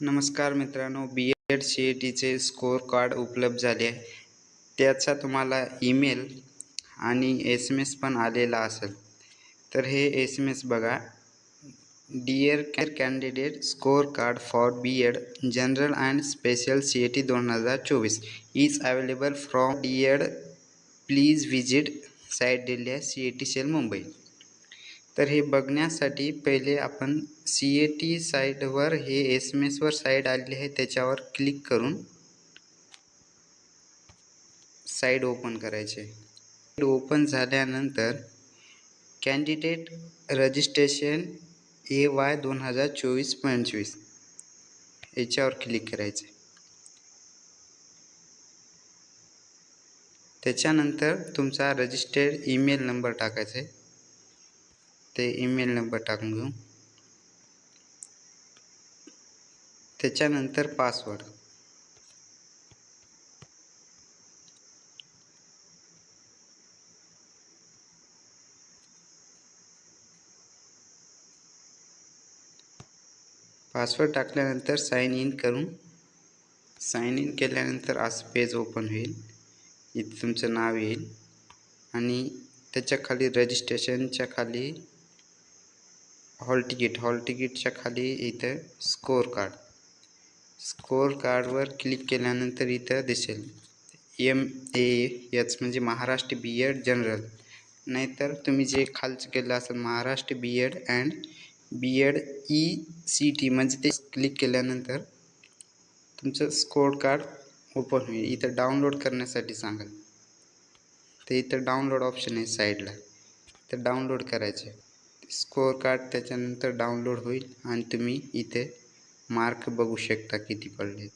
नमस्कार मित्रांनो B Ed C ए टीचे स्कोअर कार्ड उपलब्ध झाले आहे. त्याचा तुम्हाला ईमेल आणि एस एम एस पण आलेला असेल. तर हे एस एम एस बघा. Dear candidate score card for B Ed general and special C A T दोन हजार चोवीस. Is available from D Ed please visit site दिली आहे C A T cell Mumbai तर हे बघण्यासाठी पहिले आपण सी ए टी साईडवर हे एस एम एसवर साईड आलेली आहे त्याच्यावर क्लिक करून साईड ओपन करायचे ओपन झाल्यानंतर कॅन्डिडेट रजिस्ट्रेशन ए वाय दोन हजार चोवीस पंचवीस याच्यावर क्लिक करायचे त्याच्यानंतर तुमचा रजिस्टर्ड ईमेल नंबर टाकायचा आहे. ते ईमेल नंबर टाकून घेऊ. त्याच्यानंतर पासवर्ड पासवर्ड टाकल्यानंतर साइन इन करून साइन इन केल्यानंतर असं पेज ओपन होईल. इथं तुमचं नाव येईल. आणि त्याच्याखाली रजिस्ट्रेशनच्या खाली हॉल तिकीट हॉल तिकीटच्या खाली इथं स्कोअर कार्ड. स्कोअर कार्डवर क्लिक केल्यानंतर इथं दिसेल. एम ए एच म्हणजे महाराष्ट्र बी एड जनरल नाहीतर तुम्ही जे खालचं केलं असेल Maharashtra B Ed and B Ed E C T म्हणजे ते क्लिक केल्यानंतर तुमचं स्कोअर कार्ड ओपन होईल. इथं डाउनलोड करण्यासाठी सांगा. ते इथं डाउनलोड ऑप्शन आहे साईडला. तर डाउनलोड करायचे स्कोअर कार्ड त्याच्यानंतर डाउनलोड होईल आणि तुम्ही इथे मार्क बघू शकता किती पडले